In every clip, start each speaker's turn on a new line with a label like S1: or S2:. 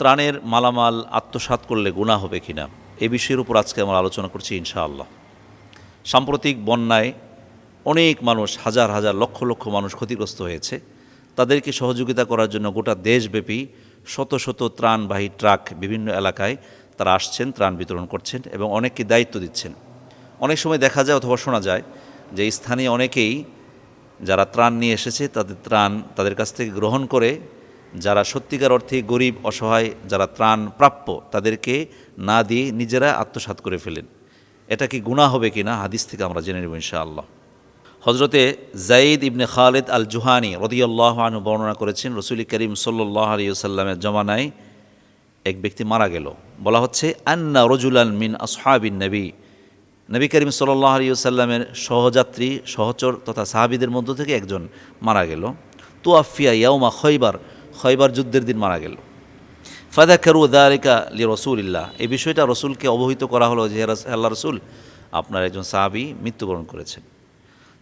S1: ত্রাণের মালামাল আত্মসাৎ করলে গুণা হবে কিনা? এ বিষয়ের উপর আজকে আমরা আলোচনা করছি ইনশাআল্লাহ। সাম্প্রতিক বন্যায় অনেক মানুষ, হাজার হাজার, লক্ষ লক্ষ মানুষ ক্ষতিগ্রস্ত হয়েছে। তাদেরকে সহযোগিতা করার জন্য গোটা দেশব্যাপী শত শত ত্রাণবাহী ট্রাক বিভিন্ন এলাকায় তারা আসছেন, ত্রাণ বিতরণ করছেন এবং অনেককে দায়িত্ব দিচ্ছেন। অনেক সময় দেখা যায় অথবা শোনা যায় যে স্থানীয় অনেকেই যারা ত্রাণ নিয়ে এসেছে, তাদের ত্রাণ তাদের কাছ থেকে গ্রহণ করে যারা সত্যিকার অর্থে গরিব, অসহায়, যারা ত্রাণ প্রাপ্য, তাদেরকে না দিয়ে নিজেরা আত্মসাৎ করে ফেলেন। এটা কি গুণা হবে কি না? হাদিস থেকে আমরা জেনে নেব ইনশাআল্লাহ। হজরতে জাইদ ইবনে খালেদ আল জুহানি রদিয়াল্লাহ আনু বর্ণনা করেছেন, রসুল করিম সাল্লাহ আলিয়াল্লামের জমানায় এক ব্যক্তি মারা গেল। বলা হচ্ছে, আন্না রজুলান মিন আসহাবিন নবী। নবী করিম সাল্লাহ আলিয়াল্লামের সহযাত্রী, সহচর তথা সাহাবিদের মধ্য থেকে একজন মারা গেল। তুয়াফিয়া ইয়াউমা খৈবার। খৈবার যুদ্ধের দিন মারা গেল। ফাদা কারু দারিকা লি রসুলিল্লাহ এই বিষয়টা রসুলকে অবহিত করা হলো যে আল্লাহ রসুল, আপনার একজন সাহাবি মৃত্যুবরণ করেছেন।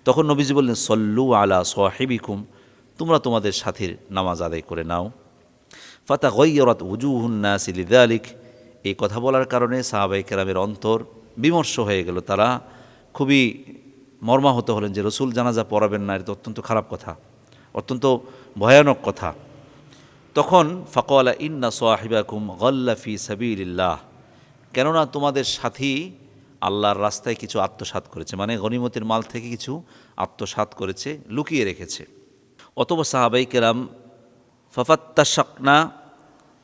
S1: তখন নবীজি বললেন, সল্লু আলা সোয়াহিবিকুম তোমরা তোমাদের সাথীর নামাজ আদায় করে নাও। ফাতা গৈয়রত উজুহুন্না সিলিদা আলিক এই কথা বলার কারণে সাহাবাই কেরামের অন্তর বিমর্ষ হয়ে গেল। তারা খুবই মর্মাহত হলেন যে, রসুল জানাজা পড়াবেন না, এটা অত্যন্ত খারাপ কথা, অত্যন্ত ভয়ানক কথা। তখন ফকওয়ালা ইন্না সোয়াহিবাকুম গল্লাফি সাবিল্লাহ কেননা তোমাদের সাথী আল্লাহর রাস্তায় কিছু আত্মসাৎ করেছে মানে গনিমতের মাল থেকে কিছু আত্মসাৎ করেছে, লুকিয়ে রেখেছে। অতব সাহাবাই কেরাম, ফফাত্তাশকনা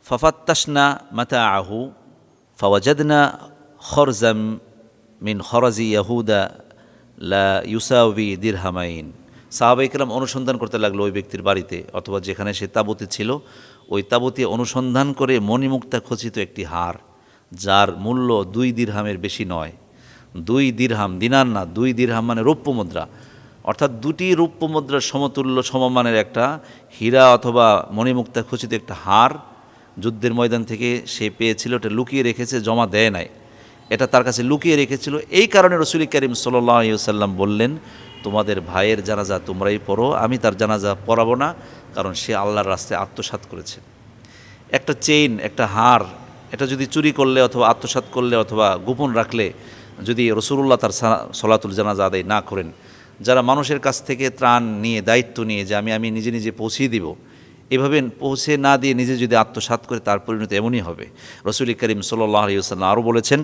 S1: ফফাত্তাসনা মাতা আহু ফওয়াজাদনা খরজাম মিন খরাজি ইয়াহুদা লা ইউসাউবি দিরহামাইন। সাহাবাইকরাম অনুসন্ধান করতে লাগল ওই ব্যক্তির বাড়িতে, অথবা যেখানে সে তাবতি ছিল। ওই তাবতি অনুসন্ধান করে মণিমুক্তা খচিত একটি হার, যার মূল্য দুই দিরহামের বেশি নয়। দুই দিরহাম দিনার না, দুই দিরহাম মানে রৌপ্য মুদ্রা। অর্থাৎ দুটি রৌপ্য মুদ্রার সমতুল্য সমমানের একটা হীরা অথবা মণিমুক্তা খচিত একটা হার যুদ্ধের ময়দান থেকে সে পেয়েছিল এটা লুকিয়ে রেখেছে, জমা দেয় নাই। এটা তার কাছে লুকিয়ে রেখেছিল। এই কারণে রসুল করিম সাল্লাম বললেন তোমাদের ভাইয়ের জানাজা তোমরাই পড়ো, আমি তার জানাজা পড়াবো না, কারণ সে আল্লাহর রাস্তায় আত্মসাৎ করেছে। একটা চেইন একটা হার, এটা যদি চুরি করলে অথবা আত্মসাৎ করলে অথবা গোপন রাখলে, যদি রসুল্লাহ তার সলাতুল জানাজা আদায় না করেন, যারা মানুষের কাছ থেকে ত্রাণ নিয়ে, দায়িত্ব নিয়ে যে আমি আমি নিজে নিজে পৌঁছিয়ে দিব, এভাবে পৌঁছে না দিয়ে নিজে যদি আত্মসাৎ করে, তার পরিণতি এমনই হবে। রসুল করিম সাল্লাহ আলিয়াল্লাম আরও বলেছেন,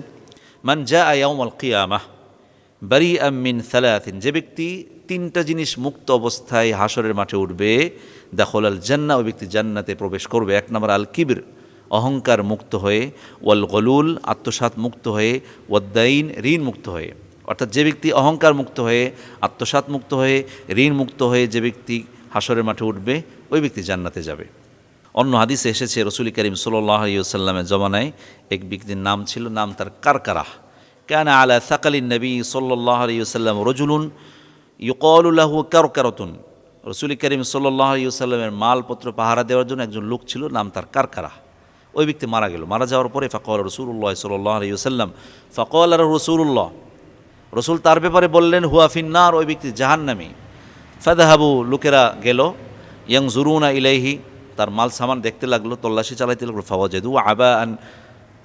S1: মান যা আয়াউমাল কিয়ামাহ বারি আমিন সালায়াতিন যে ব্যক্তি তিনটা জিনিস মুক্ত অবস্থায় হাসরের মাঠে উঠবে দাখল আল জান্না ওই ব্যক্তি জান্নাতে প্রবেশ করবে। এক নম্বর আল কিবির, অহংকার মুক্ত হয়ে, ওয়াল গলুল, আত্মসাৎ মুক্ত হয়ে ওয়াদ্দাইন ঋণ মুক্ত হয়ে। অর্থাৎ যে ব্যক্তি অহংকার মুক্ত হয়ে, আত্মসাৎ মুক্ত হয়ে, ঋণ মুক্ত হয়ে যে ব্যক্তি হাসরের মাঠে উঠবে, ওই ব্যক্তি জান্নাতে যাবে। অন্য হাদিসে এসেছে, রসুল করিম সাল্লাহ সাল্লামের জমানায় এক ব্যক্তির নাম ছিল, নাম তার কারকারাহ। কেন আলা সাকালিন নবী সাল্লাহ সাল্লাম রজুলুন ইকলাহু কারকারতুন রসুল করিম সাল্লাহ সাল্লামের মালপত্র পাহারা দেওয়ার জন্য একজন লোক ছিল, নাম তার কারকারাহ ওই ব্যক্তি মারা গেল। মারা যাওয়ার পরে ফকল রসুল্লাহ সাল্লাহ সাল্লাম ফকল আর রসুল্লাহ রসুল তার ব্যাপারে বললেন, হুয়া ফিন্নার। ওই ব্যক্তি, জাহান্নামী। ফাদাহাবু লোকেরা গেল ইয়াং জুরুনা ইলাইহি। তার মাল সামান দেখতে লাগল, তল্লাশি চালাইতে লাগল, ফাওয়াজেদু আবা আন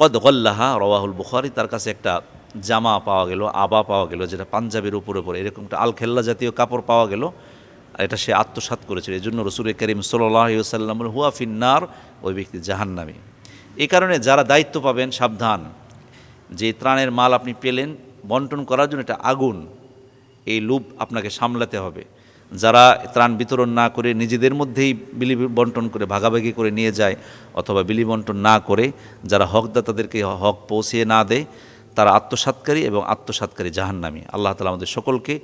S1: কদ গল্লাহা। রওয়াহুল বুখারি তার কাছে একটা জামা পাওয়া গেল, আবা পাওয়া গেল, যেটা পাঞ্জাবের উপরে উপরে এরকম একটা আল খেল্লা জাতীয় কাপড় পাওয়া গেল, আর এটা সে আত্মসাৎ করেছিল। এই জন্য রসুল করিম সাল্লাম হুয়া ফিন্নার ওই ব্যক্তি জাহান্নামী। এই কারণে যারা দায়িত্ব পাবেন, সাবধান। যে ত্রাণের মাল আপনি পেলেন, বন্টন করার জন্য এটা আগুন। এই লুপ আপনাকে সামলাতে হবে। যারা ত্রাণ বিতরণ না করে নিজেদের মধ্যেই বিলি বন্টন করে, ভাগাভাগি করে নিয়ে যায়, অথবা বিলি বন্টন না করে, যারা হকদাতাদেরকে হক পৌঁছিয়ে না দেয় তারা আত্মসাৎকারী এবং আত্মসাৎকারী জাহান্নামী। আল্লাহ তালা আমাদের সকলকে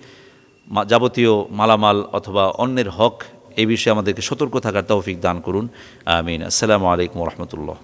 S1: যাবতীয় মালামাল অথবা অন্যের হক এ বিষয়ে আমাদেরকে সতর্ক থাকার তৌফিক দান করুন। আমিন। আসসালামু আলাইকুম রহমতুল্লাহ।